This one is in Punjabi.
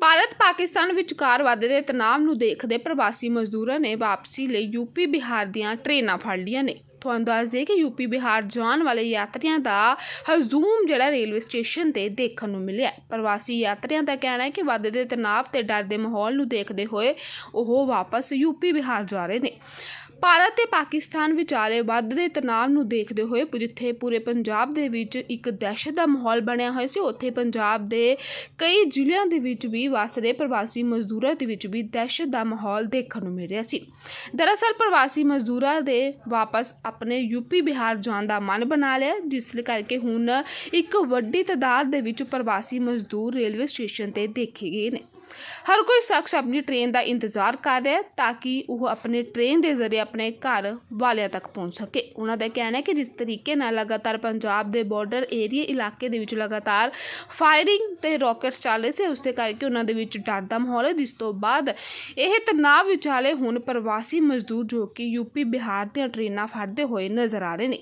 ਭਾਰਤ ਪਾਕਿਸਤਾਨ ਵਿਚਕਾਰ ਵੱਧਦੇ ਤਣਾਅ ਨੂੰ ਦੇਖਦੇ ਪ੍ਰਵਾਸੀ ਮਜ਼ਦੂਰਾਂ ਨੇ ਵਾਪਸੀ ਲਈ ਯੂਪੀ ਬਿਹਾਰ ਦੀਆਂ ਟ੍ਰੇਨਾਂ ਫੜ ਲਈਆਂ ਨੇ। ਤੁਹਾਨੂੰ ਦੱਸ ਦਈਏ ਕਿ ਯੂਪੀ ਬਿਹਾਰ ਜਾਣ ਵਾਲੇ ਯਾਤਰੀਆਂ ਦਾ ਹਜ਼ੂਮ ਜਿਹੜਾ ਰੇਲਵੇ ਸਟੇਸ਼ਨ ਤੇ ਦੇਖਣ ਨੂੰ ਮਿਲਿਆ ਪ੍ਰਵਾਸੀ ਯਾਤਰੀਆਂ ਦਾ ਕਹਿਣਾ ਹੈ ਕਿ ਵੱਧਦੇ ਤਣਾਅ ਤੇ ਡਰ ਦੇ ਮਾਹੌਲ ਨੂੰ ਦੇਖਦੇ ਹੋਏ ਉਹ ਵਾਪਸ ਯੂਪੀ ਬਿਹਾਰ ਜਾ ਰਹੇ ਨੇ। ਭਾਰਤ ਤੇ ਪਾਕਿਸਤਾਨ ਵਿਚਾਲੇ ਵੱਧਦੇ ਤਣਾਅ ਨੂੰ ਦੇਖਦੇ ਹੋਏ ਜਿੱਥੇ ਪੂਰੇ ਪੰਜਾਬ ਦੇ ਵਿੱਚ ਇੱਕ ਦਹਿਸ਼ਤ ਦਾ ਮਾਹੌਲ ਬਣਿਆ ਹੋਇਆ ਸੀ, ਉੱਥੇ ਪੰਜਾਬ ਦੇ ਕਈ ਜ਼ਿਲ੍ਹਿਆਂ ਦੇ ਵਿੱਚ ਵੀ ਵਸ ਰਹੇ ਪ੍ਰਵਾਸੀ ਮਜ਼ਦੂਰਾਂ ਦੇ ਵਿੱਚ ਵੀ ਦਹਿਸ਼ਤ ਦਾ ਮਾਹੌਲ ਦੇਖਣ ਨੂੰ ਮਿਲ ਰਿਹਾ ਸੀ। ਦਰਅਸਲ ਪ੍ਰਵਾਸੀ ਮਜ਼ਦੂਰਾਂ ਦੇ ਵਾਪਸ ਆਪਣੇ ਯੂਪੀ ਬਿਹਾਰ ਜਾਣ ਦਾ ਮਨ ਬਣਾ ਲਿਆ, ਜਿਸ ਕਰਕੇ ਹੁਣ ਇੱਕ ਵੱਡੀ ਤਾਦਾਦ ਦੇ ਵਿੱਚ ਪ੍ਰਵਾਸੀ ਮਜ਼ਦੂਰ ਰੇਲਵੇ ਸਟੇਸ਼ਨ ਤੇ ਦੇਖੇ ਗਏ ਨੇ। ਹਰ ਕੋਈ ਸ਼ਖਸ ਆਪਣੀ ਟ੍ਰੇਨ ਦਾ ਇੰਤਜ਼ਾਰ ਕਰ ਰਿਹਾ ਹੈ ਤਾਂ ਕਿ ਉਹ ਆਪਣੇ ਟ੍ਰੇਨ ਦੇ ਜ਼ਰੀਏ ਆਪਣੇ ਘਰ ਵਾਲਿਆਂ ਤੱਕ ਪਹੁੰਚ ਸਕੇ। ਉਹਨਾਂ ਦਾ ਕਹਿਣਾ ਹੈ ਕਿ ਜਿਸ ਤਰੀਕੇ ਨਾਲ ਲਗਾਤਾਰ ਪੰਜਾਬ ਦੇ ਬਾਰਡਰ ਏਰੀਆ ਇਲਾਕੇ ਦੇ ਵਿੱਚ ਲਗਾਤਾਰ ਫਾਇਰਿੰਗ ਤੇ ਰਾਕਟਸ ਚੱਲ ਰਹੇ ਸੀ, ਉਸ ਦੇ ਕਰਕੇ ਉਹਨਾਂ ਦੇ ਵਿੱਚ ਡਰ ਦਾ ਮਾਹੌਲ ਹੈ, ਜਿਸ ਤੋਂ ਬਾਅਦ ਇਹ ਤਣਾਅ ਵਿਚਾਲੇ ਹੁਣ ਪ੍ਰਵਾਸੀ ਮਜ਼ਦੂਰ ਜੋ ਕਿ ਯੂਪੀ ਬਿਹਾਰ ਦੀਆਂ ਟ੍ਰੇਨਾਂ ਫੜਦੇ ਹੋਏ ਨਜ਼ਰ ਆ ਰਹੇ ਨੇ।